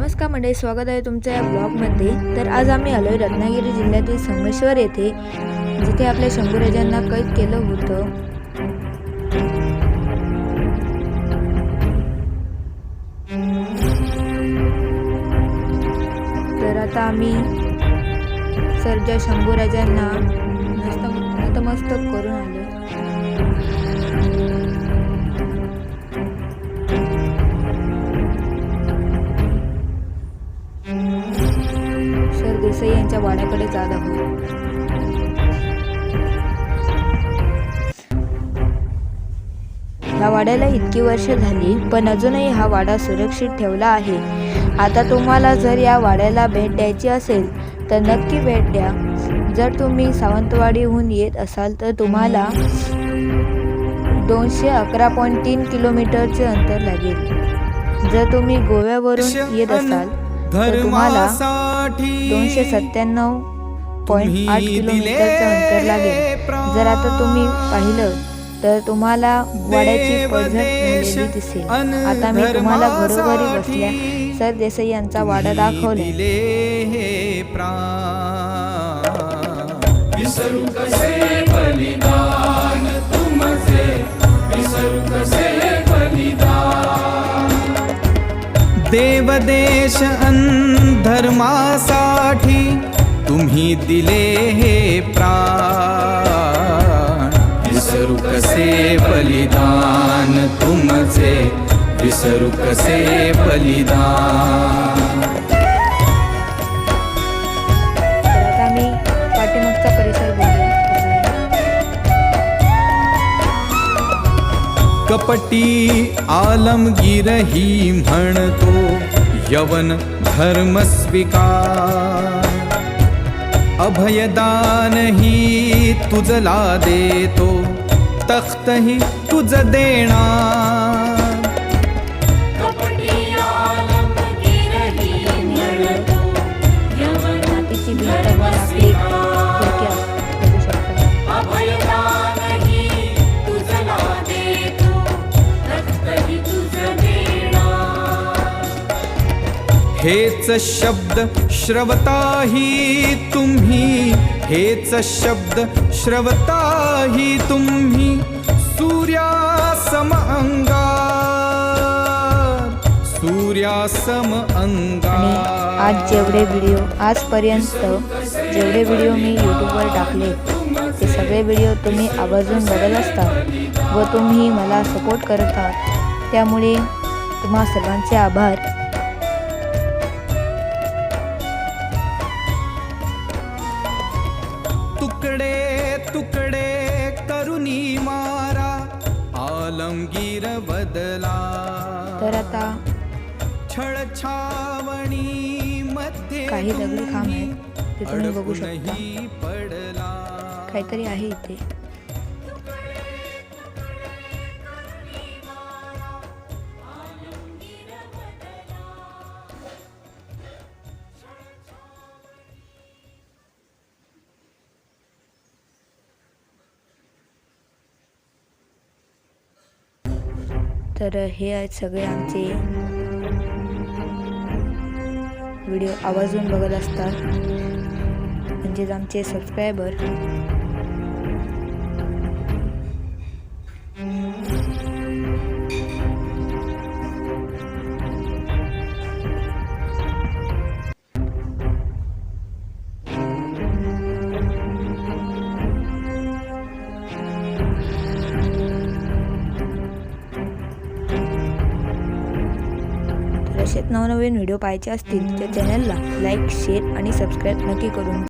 नमस्कार मंडळी स्वागत आहे तुमच्या या ब्लॉगमध्ये. तर आज आम्ही आलोय रत्नागिरी जिल्ह्यातील संगमेश्वर येथे जिथे आपल्या शंभूराजांना कैद केलं होतं. तर आता आम्ही सरजा शंभूराजांना नतमस्तक करून आलो सर देसाई यांच्या वाड्याकडे जात आहोत. या वाड्याला इतकी वर्ष झाली पण अजूनही हा वाडा सुरक्षित ठेवला आहे. आता तुम्हाला जर या वाड्याला भेट द्यायची असेल तर नक्की भेट द्या. जर तुम्ही सावंतवाडीहून येत असाल तर तुम्हाला दोनशे अकरा पॉईंट तीन किलोमीटरचे अंतर लागेल. जर तुम्ही गोव्यावरून येत असाल तुम्हाला दोनशे सत्त्याण्णव पॉईंट आठ किलोमीटरचं अंतर लागेल जर आता तुम्ही पाहिलं तर तुम्हाला वाड्याची पडझड झालेली दिसेल. आता मी तुम्हाला घरोघरी बसल्या सर देसाई यांचा वाडा दाखवला देवदेश अन धर्मासाठी तुम्ही दिले हे प्राण. विसरू कसे बलिदान तुमचे. विसरू कसे बलिदान. कपटी आलमगिरही म्हणतो यवन धर्म स्वीकार. अभयदान तुझला देतो तख्तही तुझ देणार. हेच शब्द श्रवताही तुम्ही. हेच शब्द श्रवताही तुम्ही. सूर्यासम अंगार. सूर्यासम आणि अंगार आज जेवढे व्हिडिओ आजपर्यंत जेवढे व्हिडिओ मी यूट्यूबवर टाकले ते सगळे व्हिडिओ तुम्ही आवर्जून बघत असतात व तुम्ही मला सपोर्ट करतात त्यामुळे तुम्हा सर्वांचे आभार. तुकडे करुणी मारा आलमगीर बदला. तर आता छळ छावणी मध्ये काही दगडी खांब आहेत ते तुम्ही बघू शकता. पडला. काहीतरी आहे इथे. तर हे आहेत सगळे आमचे व्हिडिओ आवाजून बघत असतात. म्हणजेच आमचे सबस्क्रायबर असेच नवनवीन व्हिडिओ पाहायचे असतील तर चॅनलला लाईक शेअर आणि सबस्क्राईब नक्की करून